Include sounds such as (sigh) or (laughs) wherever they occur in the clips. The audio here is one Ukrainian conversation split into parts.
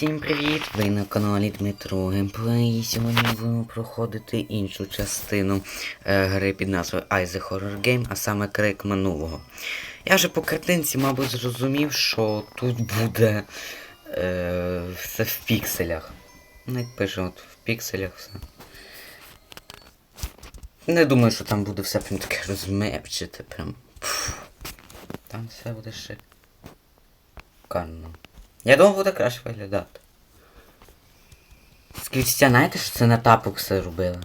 Всім привіт! Ви на каналі Дмитро Геймплей. Сьогодні будемо проходити іншу частину е, гри під назвою Isaac Horror Game, а саме крик минулого. Я вже по картинці, мабуть, зрозумів, що тут буде е, все в пікселях. Навіть пише от в пікселях все. Не думаю, що там буде все прям таке розмепчите, прям. Там все буде шикарно. Я думав, буде краще виглядати. Скільця, знаєте, що це на тапок все робили?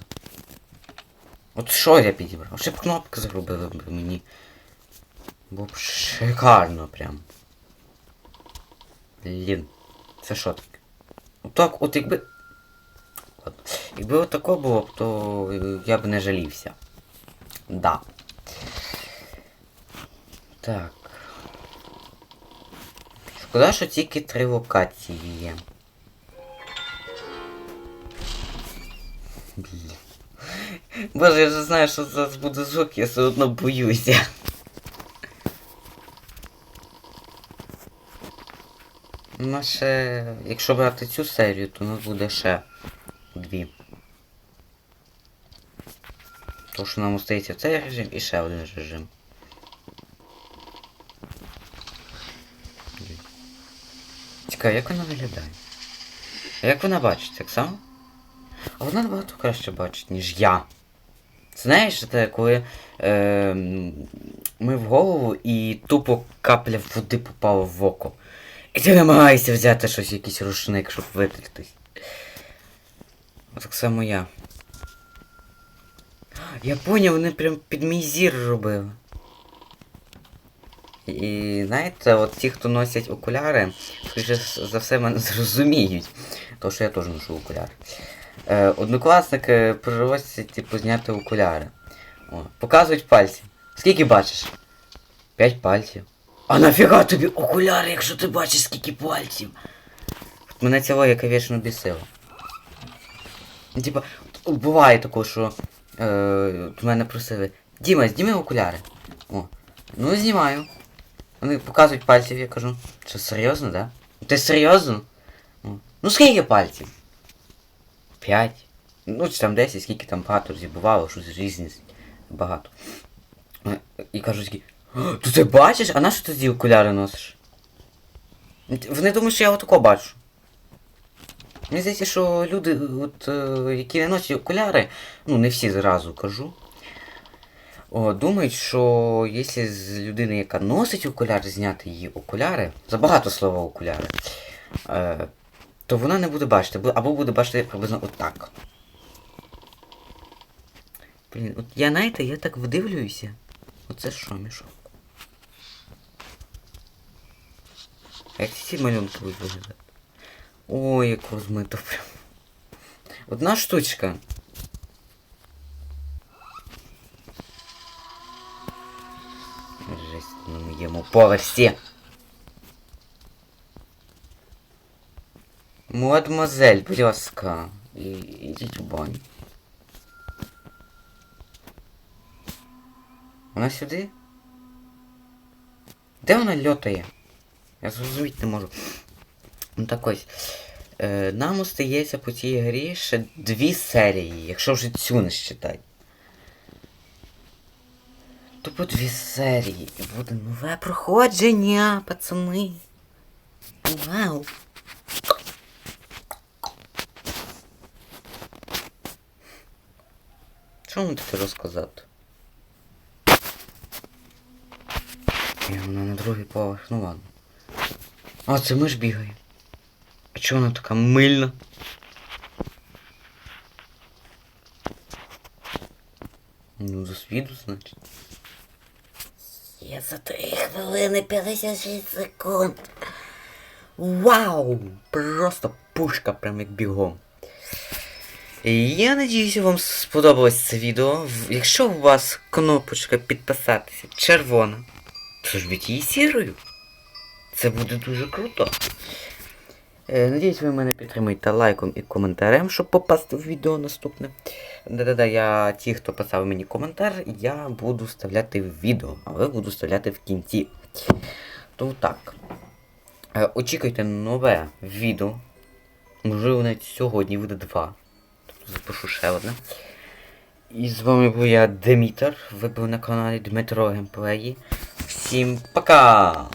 От що я підібрав? Ще б кнопки зробили б мені. Було шикарно прям. Блін. Це що таке? Отак, от якби. От. Якби от тако було б, то я б не жалівся. Да. Так. Шкода, що тільки три локації є. Блін. Боже, я вже знаю, що зараз буде звук, я все одно боюся. Ну, ще, якщо брати цю серію, то у нас буде ще дві. То, що нам остається цей режим і ще один режим. Цікаво, як вона виглядає? А як вона бачить, так само? А вона набагато краще бачить, ніж я. Знаєш, це коли е, ми в голову і тупо капля води попала в око. І ти намагаєшся взяти щось, якийсь рушник, щоб витритись. Так само я. Я поняв, вони прям під мій зір робили. І знаєте, от ті, хто носять окуляри, скоріше за все мене (laughs) зрозуміють. Тому що я теж ношу окуляри. Е, однокласники просять типу, зняти окуляри. О, показують пальці. Скільки бачиш? П'ять пальців. А нафіга тобі окуляри, якщо ти бачиш скільки пальців? От мене ця логіка вічно бісила. Ну, Типа, буває таке, що е, от мене просили. Діма, зніми окуляри. О, ну знімаю. Вони показують пальців, я кажу. Що серйозно, да? Ти серйозно? Ну скільки пальців? П'ять. Ну чи там 10, скільки там багато разів бувало, щось різні багато. І кажуть такі, то ти бачиш, а на що ти ці окуляри носиш? Вони думають, що я отако бачу. Мені здається, що люди, от, е, які не носять окуляри, ну не всі зразу кажу. О, думають, що якщо з людини, яка носить окуляри, зняти її окуляри, забагато слова окуляри, е, то вона не буде бачити, або буде бачити приблизно отак. Блін, от я знаєте, я так вдивлююся. Оце що, мішок? А як ці малюнки будуть виглядати? Ой, як розмито прям. Одна штучка. Жесть на моєму поверсі. Мадемуазель, будь ласка, ідіть у баню. Вона сюди? Де вона льотає? Я зрозуміти не можу. Ну так ось. Е, нам остається по цій грі ще дві серії, якщо вже цю не считати. Тупо дві серії. І буде нове проходження, пацани. Вау. Що таке розказати? Ні, вона на другий поверх, ну ладно. А, це миш бігає. А чого вона така мильна? Ну, за свіду, значить. Я за 3 хвилини 56 секунд. Вау! Просто пушка, прям як бігом. Я надіюся, вам сподобалось це відео. Якщо у вас кнопочка підписатися червона, то зробіть її сірою. Це буде дуже круто. Е, надіюсь, ви мене підтримуєте лайком і коментарем, щоб попасти в відео наступне. Да-да-да, я ті, хто писав мені коментар, я буду вставляти в відео, але буду вставляти в кінці. То так. Е, очікуйте нове відео Можливо, навіть сьогодні буде два. Тобто запишу ще одне. І з вами був я Демітер. Ви були на каналі Дмитро Геймплеї. Всім пока!